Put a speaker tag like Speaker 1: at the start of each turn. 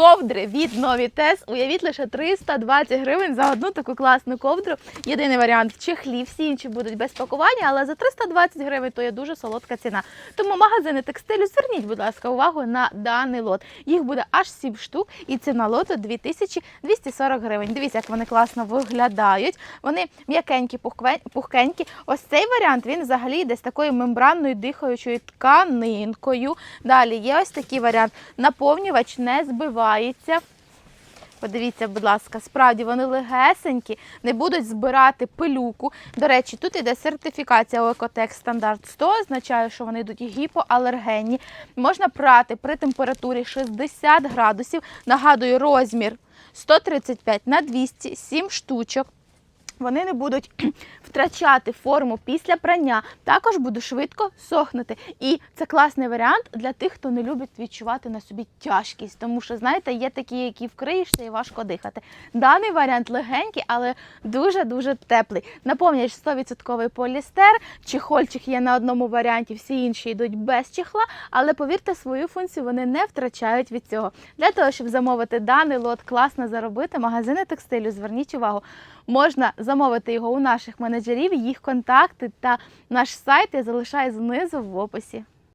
Speaker 1: Ковдри від Novitez. Уявіть лише 320 гривень за одну таку класну ковдру. Єдиний варіант в чехлі, всі інші будуть без пакування, але за 320 гривень то є дуже солодка ціна. Тому магазини текстилю, зверніть, будь ласка, увагу на даний лот. Їх буде аж 7 штук, і ціна лоту 2240 гривень. Дивіться, як вони класно виглядають. Вони м'якенькі, пухкенькі. Ось цей варіант він взагалі з такою мембранною дихаючою тканинкою. Далі є ось такий варіант. Наповнювач не збивається. Подивіться, будь ласка, справді вони легесенькі, не будуть збирати пилюку. До речі, тут іде сертифікація Екотек стандарт 100, означає, що вони йдуть гіпоалергенні. Можна прати при температурі 60 градусів. Нагадую, розмір 135 на 200, 7 штучок. Вони не будуть втрачати форму після прання, також будуть швидко сохнути. І це класний варіант для тих, хто не любить відчувати на собі тяжкість, тому що, знаєте, є такі, які вкриєшся і важко дихати. Даний варіант легенький, але дуже-дуже теплий. Наповнюєш 100% полістер, чехольчик є на одному варіанті, всі інші йдуть без чехла, але повірте, свою функцію вони не втрачають від цього. Для того, щоб замовити даний лот, класно заробити, магазини текстилю, зверніть увагу, можна замовити його у наших менеджерів, їх контакти та наш сайт я залишаю знизу в описі.